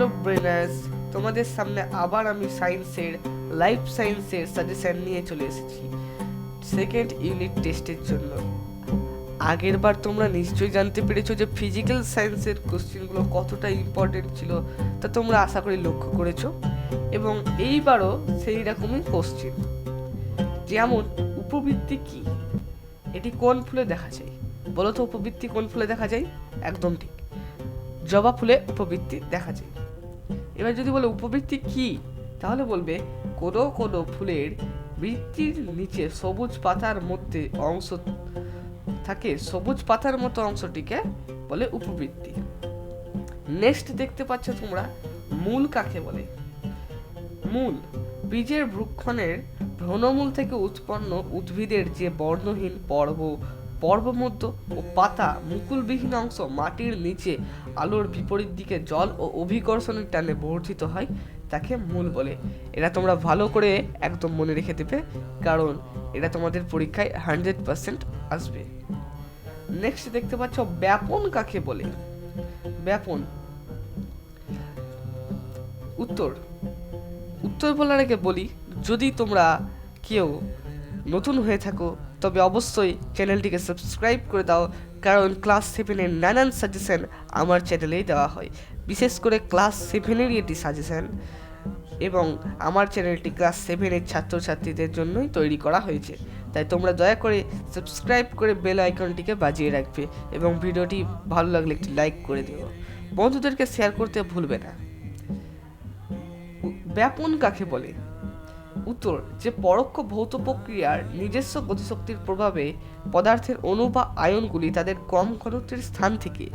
Hello ব্রেনার্স, তোমাদের সামনে আবার আমি সায়েন্সের, লাইফ সায়েন্সের সাজেশন নিয়ে চলে এসেছি। সেকেন্ড ইউনিট টেস্টের জন্য। আগের বার তোমরা নিশ্চয়ই জানতে পেরেছ যে ফিজিক্যাল সায়েন্সের কোশ্চেনগুলো কতটা ইম্পর্টেন্ট ছিল, তা তোমরা আশা করি লক্ষ্য করেছ। এবং এইবারও সেই রকমই কোশ্চেন যেমন, উপবৃত্তি কি? এটি কোন ফুলে দেখা যায়? বলো তো উপবৃত্তি কোন ফুলে দেখা যায়? একদম ঠিক। জবা ফুলে উপবৃত্তি দেখা যায়। এবার যদি বলে উপবৃত্তি কি, তাহলে বলবে কোনো কোনো ফুলের বৃত্তির নিচে সবুজ পাতার মধ্যে অংশ থাকে, সবুজ পাতার মতো অংশটিকে বলে উপবৃত্তি। নেক্সট দেখতে পাচ্ছ তোমরা, মূল কাকে বলে? মূল, বীজের ভ্রূক্ষণের ভ্রণমূল থেকে উৎপন্ন উদ্ভিদের যে বর্ণহীন পর্ব পর্বমধ্য ও পাতা মুকুলবিহীন অংশ মাটির নিচে আলোর বিপরীত দিকে জল ও অভিকর্ষণের টানে বর্ধিত হয়, তাকে মূল বলে। এটা তোমরা ভালো করে একদম মনে রেখে দেবে, কারণ এটা তোমাদের পরীক্ষায় হান্ড্রেড পার্সেন্ট আসবে। নেক্সট দেখতে পাচ্ছ, ব্যাপন কাকে বলে? ব্যাপন। উত্তর। উত্তর বলার আগে বলি, যদি তোমরা কেউ নতুন হয়ে থাকো তবে অবশ্যই চ্যানেলটিকে সাবস্ক্রাইব করে দাও, কারণ ক্লাস সেভেনের নানান সাজেশন আমার চ্যানেলেই দেওয়া হয়। বিশেষ করে ক্লাস সেভেনেরই এটি সাজেশন। এবং আমার চ্যানেলটি ক্লাস সেভেনের ছাত্রছাত্রীদের জন্যই তৈরি করা হয়েছে। তাই তোমরা দয়া করে সাবস্ক্রাইব করে বেল আইকনটিকে বাজিয়ে রাখবে এবং ভিডিওটি ভালো লাগলে একটি লাইক করে দিও। বন্ধুদেরকে শেয়ার করতে ভুলবে না। ব্যাপন কাকে বলে? উত্তর যে পরোক্ষ ভৌত প্রক্রিয়ার নিজস্ব গতিশক্তির প্রভাবে পদার্থের অণু বা আয়নগুলি তাদের কম ঘনত্বের স্থান থেকে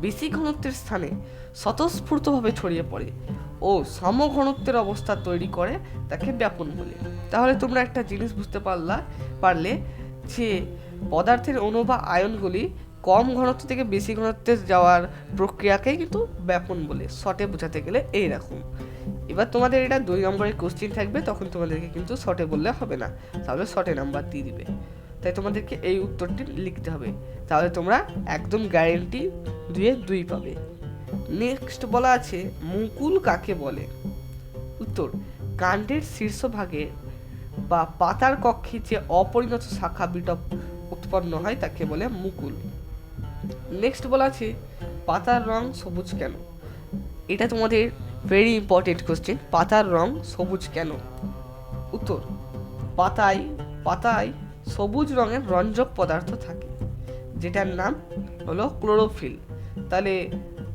বেশি ঘনত্বের স্থানে স্বতঃস্ফূর্তভাবে ছড়িয়ে পড়ে ও সমঘনত্বের অবস্থা তৈরি করে তাকে ব্যাপন বলে। তাহলে তোমরা একটা জিনিস বুঝতে পারলা, পারলে যে পদার্থের অণু বা আয়নগুলি কম ঘনত্ব থেকে বেশি ঘনত্বে যাওয়ার প্রক্রিয়াকেই কিন্তু ব্যাপন বলে। শটে বোঝাতে গেলে এইরকম এবার তোমাদের এটা দুই নম্বরের কোশ্চিন থাকবে, তখন তোমাদেরকে কিন্তু শর্টে বললে হবে না। তাহলে শর্টে নাম্বার দিয়ে দিবে। তাই তোমাদেরকে এই উত্তরটি লিখতে হবে। তাহলে তোমরা একদম গ্যারেন্টি দুয়ে দুই পাবে। নেক্সট বলা আছে, মুকুল কাকে বলে? উত্তর, কাণ্ডের শীর্ষভাগে বা পাতার কক্ষে যে অপরিণত শাখা বিটপ উৎপন্ন হয়, তাকে বলে মুকুল। নেক্সট বলা আছে, পাতার রং সবুজ কেন? এটা তোমাদের ভেরি ইম্পর্টেন্ট কোশ্চেন পাতার রং সবুজ কেন? উত্তর, পাতায় পাতায় সবুজ রঙের রঞ্জক পদার্থ থাকে, যেটার নাম হলো ক্লোরোফিল তাহলে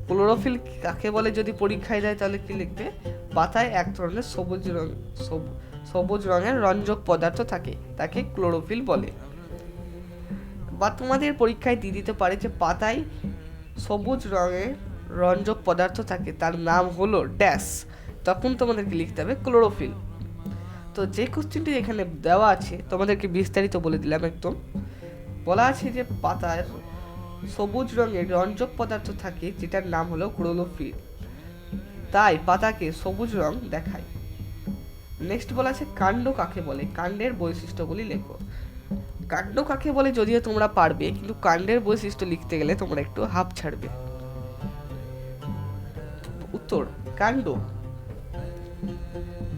ক্লোরোফিল কাকে বলে যদি পরীক্ষায় দেয় তাহলে কি লিখবে? পাতায় এক ধরনের সবুজ রং, সবু- সবুজ রঙের রঞ্জক পদার্থ থাকে, তাকে ক্লোরোফিল বলে। বা তোমাদের পরীক্ষায় দিয়ে দিতে পারে যে পাতায় সবুজ রঙের রঞ্জক পদার্থ থাকে, তার নাম হলো ড্যাশ। তখন তোমাদেরকে লিখতে হবে ক্লোরোফিল। তো যে কোশ্চেনটি এখানে দেওয়া আছে, তোমাদেরকে বিস্তারিত বলে দিলাম একদম। বলা আছে যে পাতার সবুজ রঙের রঞ্জক পদার্থ থাকে, যেটার নাম হলো ক্লোরোফিল। তাই পাতাকে সবুজ রং দেখায়। নেক্সট বলা আছে কাণ্ড কাকে বলে? কাণ্ডের বৈশিষ্ট্যগুলি লেখো। কাণ্ড কাকে বলে যদিও তোমরা পারবে, কিন্তু কাণ্ডের বৈশিষ্ট্য লিখতে গেলে তোমরা একটু হাফ ছাড়বে। উত্তর, কাণ্ড।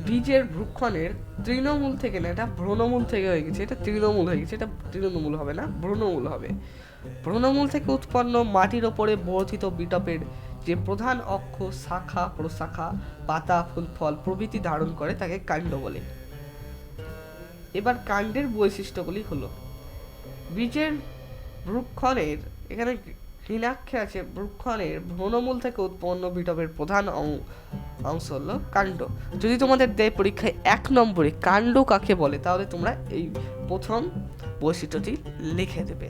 বীজের ভ্রূক্ষণের তৃণমূল থেকে না, এটা ভ্রণমূল থেকে হয়ে গেছে, এটা তৃণমূল হয়ে গেছে, এটা তৃণমূল হবে না, ভ্রণমূল হবে। ভ্রণমূল থেকে উৎপন্ন মাটির ওপরে বর্ধিত বিটপের যে প্রধান অক্ষ, শাখা, প্রশাখা, পাতা, ফুল, ফল প্রভৃতি ধারণ করে তাকে কাণ্ড বলে। এবার কাণ্ডের বৈশিষ্ট্যগুলি হলো, বীজের ভ্রুক্ষণের, এখানে হীনাক্ষে আছে ভ্রূক্ষণের ভ্রণমূল থেকে উৎপন্ন বিটপের প্রধান অংশ হলো কাণ্ড। যদি তোমাদের দেয় পরীক্ষায় এক নম্বরে কাণ্ড কাকে বলে, তাহলে তোমরা এই প্রথম বৈশিষ্ট্যটি লিখে দেবে।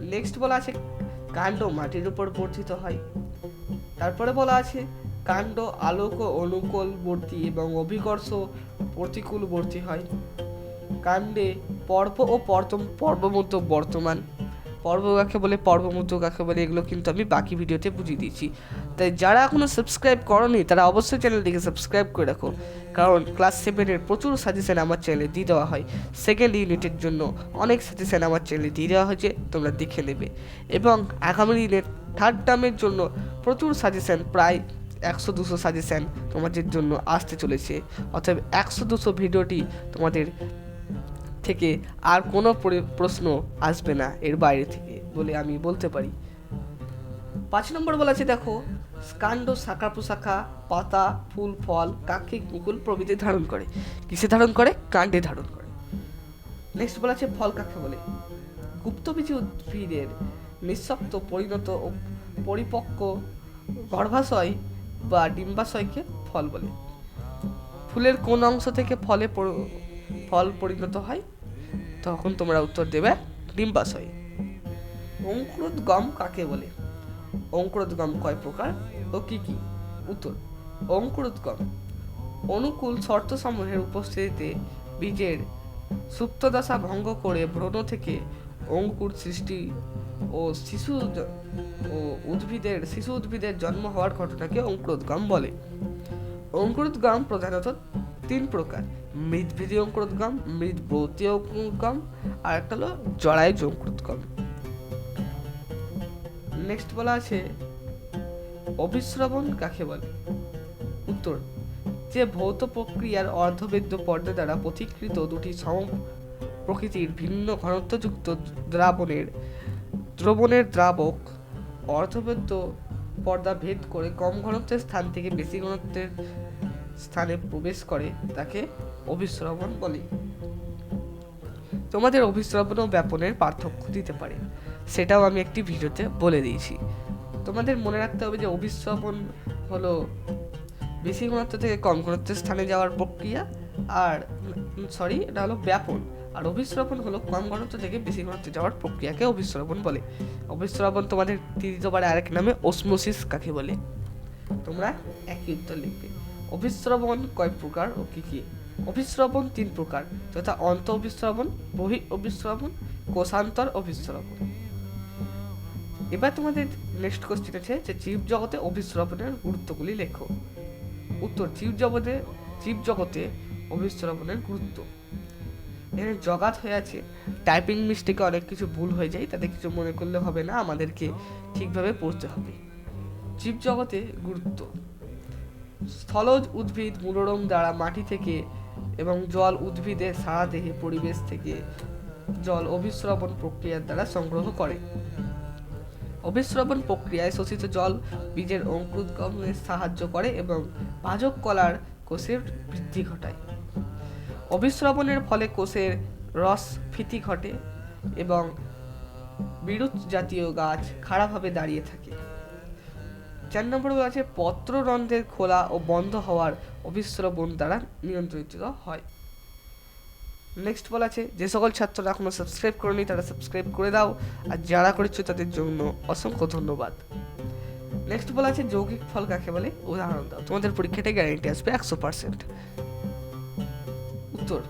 নেক্সট বলা আছে কাণ্ড মাটির উপর বর্ধিত হয়। তারপরে বলা আছে কাণ্ড আলোক অনুকূলবর্তী এবং অভিকর্ষ প্রতিকূলবর্তী হয়। কাণ্ডে পর্ব ও পর্তম পর্বমধ্য বর্তমান। পর্ব কাকে বলে পর্বমধ্য কাকে বলে, এগুলো কিন্তু আমি বাকি ভিডিওতে বুঝিয়ে দিয়েছি। তাই যারা এখনও সাবস্ক্রাইব করনি, তারা অবশ্যই চ্যানেলটিকে সাবস্ক্রাইব করে রাখো। কারণ ক্লাস সেভেনের প্রচুর সাজেশান আমার চ্যানেলে দিয়ে দেওয়া হয়। সেকেন্ড ইউনিটের জন্য অনেক সাজেশন আমার চ্যানেলে দিয়ে দেওয়া হয়েছে, তোমরা দেখে নেবে। এবং আগামী দিনের থার্ড টার্মের জন্য প্রচুর সাজেশান প্রায় একশো দুশো সাজেশান তোমাদের জন্য আসতে চলেছে। অতএব একশো দুশো ভিডিওটি তোমাদের থেকে আর কোনো প্রশ্ন আসবে না এর বাইরে থেকে বলে আমি বলতে পারি। পাঁচ নম্বর বলা আছে, দেখো কাণ্ড শাখা প্রশাখা, পাতা, ফুল, ফল, কাকে মুকুল প্রভৃতি ধারণ করে? কিসে ধারণ করে? কাণ্ডে ধারণ করে। নেক্সট বলা আছে, ফল কাকে বলে? গুপ্তবীজী উদ্ভিদের নিঃশক্ত পরিণত ও পরিপক্ক গর্ভাশয় বা ডিম্বাশয়কে ফল বলে। ফুলের কোন অংশ থেকে ফলে ফল পরিণত হয়? তখন তোমরা উত্তর দেবে, ডিম্বাশয়। অঙ্কুরোদ্গম কাকে বলে? অঙ্কুরোদ্গম কয় প্রকার ও কি কি? উত্তর, অঙ্কুরোদ্গম। অনুকূল শর্তসমূহের উপস্থিতিতে বীজের সুপ্তদশা ভঙ্গ করে ভ্রূণ থেকে অঙ্কুর সৃষ্টি ও শিশু ও উদ্ভিদের, শিশু উদ্ভিদের জন্ম হওয়ার ঘটনাকে অঙ্কুরোদ্গম বলে। অঙ্কুরোদ্গম প্রধানত তিন প্রকার। মৃদভেদী অঙ্কুরোদ্গম মৃদব্রতী অঙ্কুরোদ্গম আর একটা হলো জরায়ুজ অঙ্কুরোদ্গম নেক্সট বলা আছে, অবিশ্রবণ কাকে বলে? উত্তর, যে ভৌত প্রক্রিয়ার অর্ধবেদ্য পর্দা দ্বারা পথিকৃত দুটি সম প্রকৃতির ভিন্ন ঘনত্বযুক্ত দ্রাবণের, দ্রবণের দ্রাবক অর্ধবেদ্য পর্দা ভেদ করে কম ঘনত্বের স্থান থেকে বেশি ঘনত্বের স্থানে প্রবেশ করে তাকে অভিশ্রবণ বলে। তোমাদের অভিশ্রবণ ও ব্যাপনের পার্থক্য দিতে পারে। সেটাও আমি একটি ভিডিওতে বলে দিয়েছি। তোমাদের মনে রাখতে হবে যে অভিশ্রবণ হলো বেশি ঘনত্ব থেকে কম ঘনত্বের স্থানে যাওয়ার প্রক্রিয়া আর সরি এটা হলো ব্যাপন। আর অভিশ্রবণ হলো কম ঘনত্ব থেকে বেশি ঘনত্বে যাওয়ার প্রক্রিয়াকে অভিশ্রবণ বলে। অভিশ্রবণ তোমাদের তৃতীয়বারে আরেক নামে ওসমোসিস কাকে বলে? তোমরা একই উত্তর লিখবে। অভিশ্রবণ কয় প্রকার ও কি কি? অভিশ্রবণ তিন প্রকার যথা অন্ত অভিশ্রবণ বহি অভিশ্রবণ কোষান্তর অভিশ্রবণ এবার তোমাদের নেক্সট কোশ্চেন আছে যে জীব জগতে অভিশ্রবণের গুরুত্বগুলি লেখো। উত্তর জীব জগতে জীব জগতে অভিশ্রবণের গুরুত্ব এখানে জগাত হয়ে আছে টাইপিং মিস্টেকে অনেক কিছু ভুল হয়ে যায়, তাতে কিছু মনে করলে হবে না, আমাদেরকে ঠিকভাবে পড়তে হবে। জীব জগতে গুরুত্ব। স্থলজ উদ্ভিদ মূলরম দ্বারা মাটি থেকে এবং জল উদ্ভিদের সারা দেহে পরিবেশ থেকে জল অভিশ্রবণ প্রক্রিয়ার দ্বারা সংগ্রহ করে। অভিশ্রবণ প্রক্রিয়ায় শোষিত জল বীজের অঙ্কুরোদ্গমে সাহায্য করে এবং পাজক কলার কোষের বৃদ্ধি ঘটায়। অভিশ্রবণের ফলে কোষের রস ফিতি ঘটে এবং বিরুৎ জাতীয় গাছ খারাপভাবে দাঁড়িয়ে থাকে। চার নম্বর বলা আছে, পত্ররন্ধ্রের খোলা ও বন্ধ হওয়ার অভিশ্রবণ দ্বারা নিয়ন্ত্রিত হয়। নেক্সট বলা আছে, যে সকল ছাত্ররা এখনও সাবস্ক্রাইব করেনি, তারা সাবস্ক্রাইব করে দাও। আর যারা করেছ, তাদের জন্য অসংখ্য ধন্যবাদ। নেক্সট বলা আছে, যৌগিক ফল কাকে বলে? উদাহরণ দাও। তোমাদের পরীক্ষাটা গ্যারান্টি আসবে একশো পার্সেন্ট উত্তর।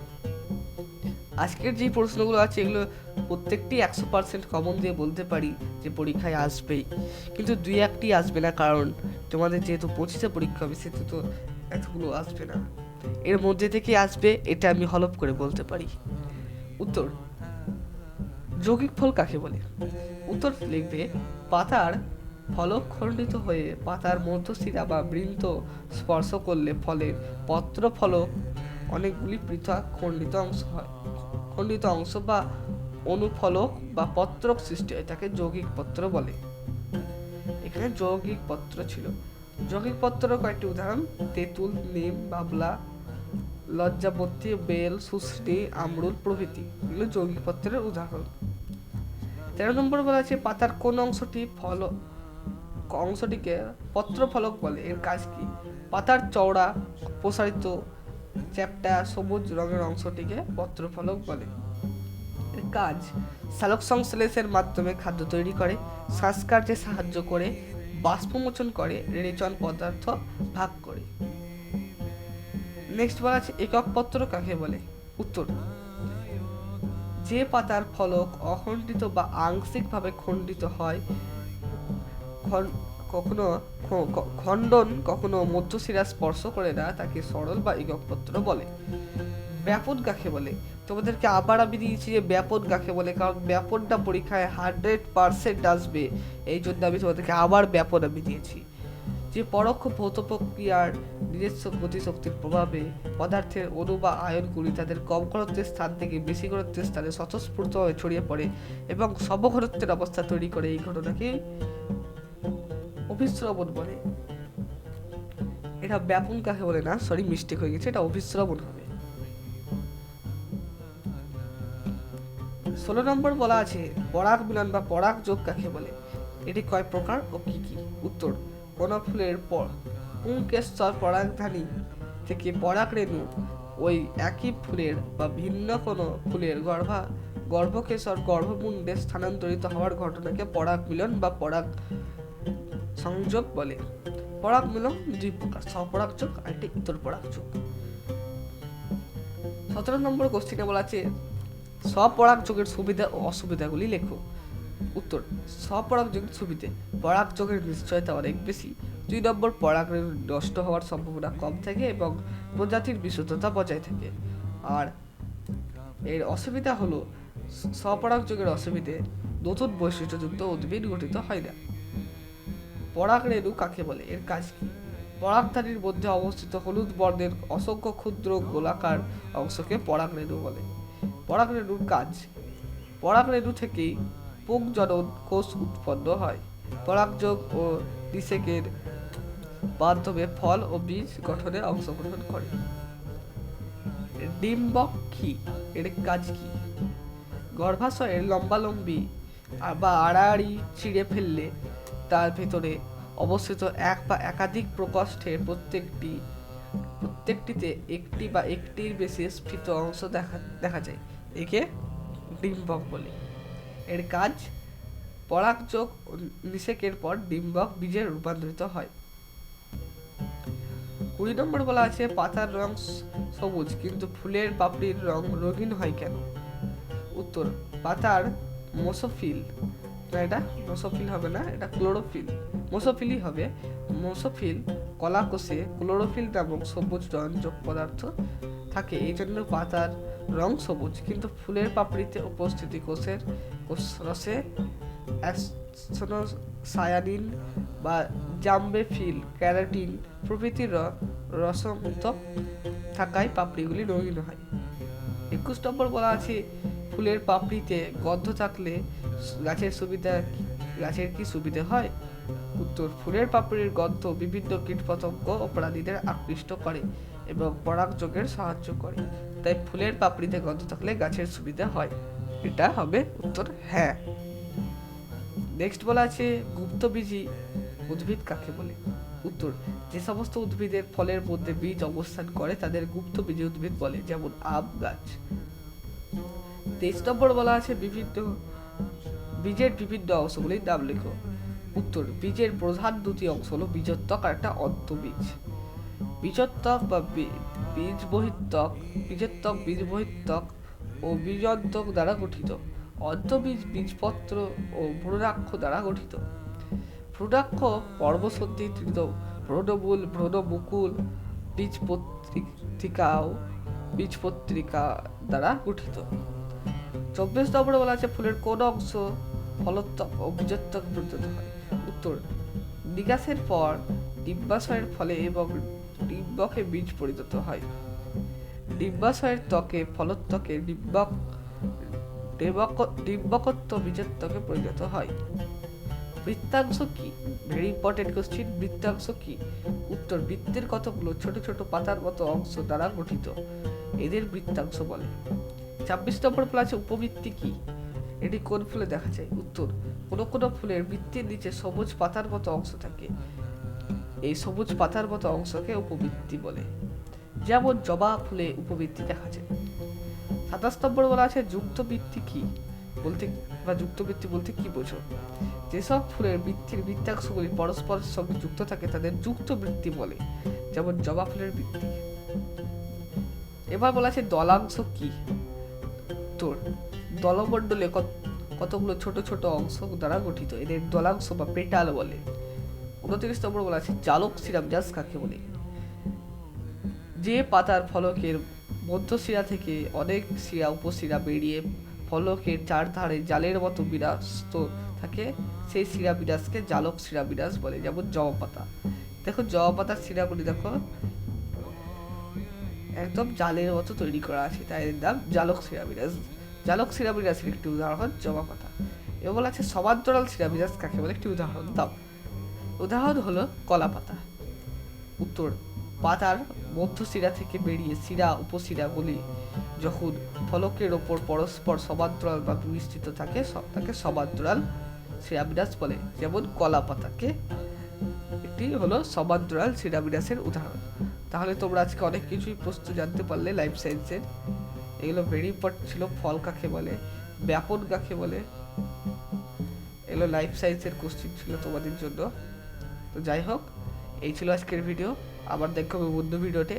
আজকের যে প্রশ্নগুলো আছে, এগুলো প্রত্যেকটি একশো পার্সেন্ট কমন দিয়ে বলতে পারি যে পরীক্ষায় আসবেই। কিন্তু দুই একটি আসবে না, কারণ তোমাদের যেহেতু পঁচিশে পরীক্ষা হবে, সেহেতু তো এতগুলো আসবে না। এর মধ্যে থেকে আসবে, এটা আমি হলপ করে বলতে পারি। উত্তর, যৌগিক ফল কাকে বলে? উত্তর লিখবে, পাতার ফলক খণ্ডিত হয়ে পাতার মধ্যশিরা বা বৃন্ত স্পর্শ করলে ফলের পত্র ফলক অনেকগুলি পৃথক খণ্ডিত অংশ হয়। খণ্ডিত অংশ বা অনুফলক বা পত্রক সৃষ্টি হয় তাকে যৌগিক পত্র বলে। এখানে যৌগিক পত্র ছিল। যৌগিক পত্র কয়েকটি উদাহরণ, তেঁতুল, নিম, বাবলা লজ্জাবতী বেল, সুশ্রী, আমরুল প্রভৃতি, এগুলো যৌগিক পত্রের উদাহরণ। তেরো নম্বর বলা আছে, পাতার কোন অংশটি ফল, অংশটিকে পত্র ফলক বলে। এর কাজ কি? পাতার চওড়া প্রসারিত চ্যাপ্টা সবুজ রঙের অংশটিকে পত্র ফলক বলে। এর কাজ, সালোক সংশ্লেষের মাধ্যমে খাদ্য তৈরি করে শ্বাসকার্যে সাহায্য করে, বাষ্পমোচন করে, রেচন পদার্থ ভাগ করে। নেক্সট বলা আছে একক পত্র কাকে বলে? উত্তর, যে পাতার ফলক অখণ্ডিত বা আংশিকভাবে খণ্ডিত হয় কখনো খণ্ডন, কখনো মধ্যশিরা স্পর্শ করে না, তাকে সরল বা একক পত্র বলে। ব্যাপন কাকে বলে? তোমাদেরকে আবার আমি দিয়েছি যে ব্যাপন কাকে বলে, কারণ ব্যাপনটা পরীক্ষায় হান্ড্রেড পার্সেন্ট আসবে। এই জন্য আমি তোমাদেরকে আবার ব্যাপন আমি দিয়েছি। যে পরোক্ষ ভৌত প্রক্রিয়ার নিজস্ব গতিশক্তির প্রভাবে পদার্থের অণু বা আয়নগুলি তাদের কম ঘনত্বের স্থান থেকে বেশি ঘনত্বের স্থানে স্বতঃস্ফূর্তভাবে ছড়িয়ে পড়ে এবং সমঘনত্বের অবস্থা তৈরি করে এই ঘটনাকে অভিশ্রবণ বলে। এটা ব্যাপন কাকে বলে না? সরি মিস্টেক হয়ে গেছে। এটা অভিশ্রবণ হবে। ষোলো নম্বর বলা আছে, পরাগ মিলন বা পরাগ যোগ কাকে বলে? এটি কয় প্রকার ও কি কি? উত্তর কোন ফুলের পর পুংকেশ্বর পরাগধানী থেকে পরাগ রেণু, ওই একই ফুলের বা ভিন্ন কোনো ফুলের গর্ভা গর্ভকেশর গর্ভমুণ্ডে স্থানান্তরিত হওয়ার ঘটনাকে পরাগ মিলন বা পরাগ সংযোগ বলে। পরাগ মিলন দুই প্রকার স্বপরাগ যোগ আর একটি ইতর পরাগ যোগ সতেরো নম্বর কোশ্চিনে বলা আছে স্বপরাগ যোগের সুবিধা ও অসুবিধাগুলি লেখো। উত্তর স্বপরাগ যোগের সুবিধে, পরাগ যোগের নিশ্চয়তা অনেক বেশি। দুই নম্বর পরাগ নষ্ট হওয়ার সম্ভাবনা কম থাকে এবং প্রজাতির বিশুদ্ধতা বজায় থাকে। আর এর অসুবিধা হলো স্বপরাগ যোগের অসুবিধে নতুন বৈশিষ্ট্যযুক্ত উদ্ভিদ গঠিত হয় না। পরাগ রেণু কাকে বলে? এর কাজ কি? পরাগধানীর মধ্যে অবস্থিত হলুদ বর্ণের অসংখ্য ক্ষুদ্র গোলাকার অংশকে পরাগ রেণু বলে। পরাগ রেণুর কাজ? পরাগ রেণু থেকেই পুংজনন কোষ উৎপন্ন হয়। পরাগযোগ ও নিষেকের মাধ্যমে ফল ও বীজ গঠনে অংশগ্রহণ করে। ডিম্বক কি? এর কাজ কি? গর্ভাশয়ের লম্বালম্বি বা আড়াআড়ি ছিঁড়ে ফেললে তার ভেতরে অবস্থিত এক বা একাধিক প্রকোষ্ঠের প্রত্যেকটি, প্রত্যেকটিতে একটি বা একটির বেশি স্ফীত অংশ দেখা দেখা যায়। একে ডিম্বক বলে। এর কাজ, পরাগযোগ নিষেকের পর ডিম্বক বীজে রূপান্তরিত হয়। কুড়ি নম্বর বলা আছে, পাতার রং সবুজ, কিন্তু ফুলের পাপড়ির রং রঙিন হয় কেন? উত্তর, পাতার মোসোফিল না এটা মোসোফিল হবে না, এটা ক্লোরোফিল। মোসোফিলই হবে। মোসোফিল কলাকোষে ক্লোরোফিল নামক সবুজ রঞ্জক পদার্থ থাকে। এই জন্য পাতার রং সবুজ, কিন্তু ফুলের পাপড়িতে উপস্থিতি কোষের কোষ রসে সায়ানিন বা জাম্বেফিল, ক্যারাটিন প্রভৃতির র- রসমুক্তক থাকায় পাপড়িগুলি রঙিন হয়। একুশ নম্বর বলা আছে, ফুলের পাপড়িতে গন্ধ থাকলে গাছের সুবিধা গাছের কি সুবিধা হয়? উত্তর, ফুলের পাপড়ির গন্ধ বিভিন্ন কীটপতঙ্গ ও প্রাণীদের আকৃষ্ট করে এবং পরাগযোগের সাহায্য করে। তাই ফুলের পাপড়িতে গন্ধ থাকলে গাছের সুবিধা হয়। এটা হবে উত্তর হ্যাঁ। নেক্সট বলা আছে গুপ্তবীজী উদ্ভিদ কাকে বলে? উত্তর, যে সমস্ত উদ্ভিদের ফলের মধ্যে বীজ অবস্থান করে, তাদের গুপ্তবীজী উদ্ভিদ বলে, যেমন আম গাছ। তেইশ নম্বর বলা আছে, বিভিন্ন বীজের বিভিন্ন অংশগুলির নাম লেখো। উত্তর, বীজের প্রধান দুটি অংশ হলো বীজত্বক আর একটা অন্তবীজ বীজত্বক বা বীজ বহিত্বক বীজত্বক বীজ বহিত্বক ও বীজন্তক দ্বারা গঠিত। অন্তবীজ বীজপত্র ও ভ্রূণাক্ষ দ্বারা গঠিত। ভ্রূণাক্ষ পর্বসন্ধিকৃত ভ্রূণমূল, ভ্রূণমুকুল বীজপত্রিকাও বীজপত্রিকা দ্বারা গঠিত। চব্বিশ নম্বরে বলা আছে ফুলের কোন অংশ ও বীজোত্তক পর্যন্ত হয়। উত্তর নিকাশের পর ডিম্বাশয়ের ফলে এবং ডিম্বকে বীজ পরিণত হয়। ডিম্বাশয়ের ত্বকে ফলোত্বকে ডিম্বক বীজত্বকে পরিণত হয়। বৃত্তাংশ কি? ভেরি ইম্পর্টেন্ট কোশ্চিন বৃত্তাংশ কি? উত্তর, বৃত্তের কতগুলো ছোট ছোট পাতার মতো অংশ দ্বারা গঠিত? এদের বৃত্তাংশ বলে। ছাব্বিশ নম্বর আছে উপবৃত্তি কি? এটি কোন ফুলে দেখা যায়? উত্তর কোনো কোনো ফুলের বৃত্তির নিচে সবুজ পাতার মতো অংশ থাকে। এই সবুজ পাতার মতো অংশকে উপবৃত্তি বলে। যেমন জবা ফুলে উপবৃত্তি দেখা যায়। সাতাশ নম্বর বলা আছে, যুক্তবৃত্তি কি? বলতে, বা যুক্তবৃত্তি বলতে কি বোঝো? যেসব ফুলের বৃত্তির বৃত্তাংশগুলি পরস্পরের সঙ্গে যুক্ত থাকে, তাদের যুক্ত বৃত্তি বলে, যেমন জবা ফুলের বৃত্তি। এবার বলা আছে, দলাংশ কি? তোর দলমণ্ডলে কত- কতগুলো ছোট ছোট অংশ দ্বারা গঠিত, এদের দলাংশ বা পেটাল বলে। উনত্রিশ নম্বর বলা আছে জালক সিরাপ জাস কাকে বলে? যে পাতার ফলকের মধ্যশিরা থেকে অনেক শিরা উপশিরা বেরিয়ে ফলকের চারধারে জালের মতো বিরাস্ত থাকে, সেই শিরা বিরাজকে জালক শিরা বিরাজ বলে, যেমন জবা পাতা। দেখো, জবা পাতার শিরাগুলি দেখো, একদম জালের মতো তৈরি করা আছে, তাই এর নাম জালক সিরামিরাজ জালক সিরামিরাজের একটি উদাহরণ জবা পাতা এবং বলা আছে সমান্তরাল সিরামিরাজ কাকে বলে? একটি উদাহরণ দাও। উদাহরণ হলো কলা পাতা। উত্তর, পাতার মধ্য শিরা থেকে বেরিয়ে শিরা, উপশিরাগুলি যখন ফলকের ওপর পরস্পর সমান্তরাল বা বিস্তৃত থাকে তাকে সমান্তরাল শিরাবিরাজ বলে। যেমন কলা পাতাকে একটি হলো সমান্তরাল সিরামিরাসের উদাহরণ। তাহলে তোমরা আজকে অনেক কিছুই প্রশ্ন জানতে পারলে লাইফ সায়েন্সের এগুলো ভেরি ইম্পর্টেন্ট ছিল, ফল কাকে বলে, ব্যাপন কাকে বলে, এগুলো লাইফ সাইন্সের কোশ্চিন ছিল তোমাদের জন্য। তো যাই হোক, এই ছিল আজকের ভিডিও আবার দেখো হবে অন্য ভিডিওতে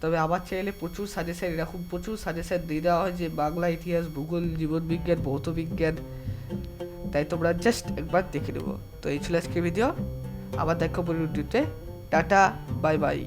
তবে আমার চ্যানেলে প্রচুর সাজেশন এরকম প্রচুর সাজেশন দিয়ে দেওয়া হয় যে বাংলা ইতিহাস, ভূগোল, জীবনবিজ্ঞান ভৌত বিজ্ঞান তাই তোমরা জাস্ট একবার দেখে নেব। তো এই ছিল আজকের ভিডিও আবার দেখো পরবর্তীতে টাটা বাই বাই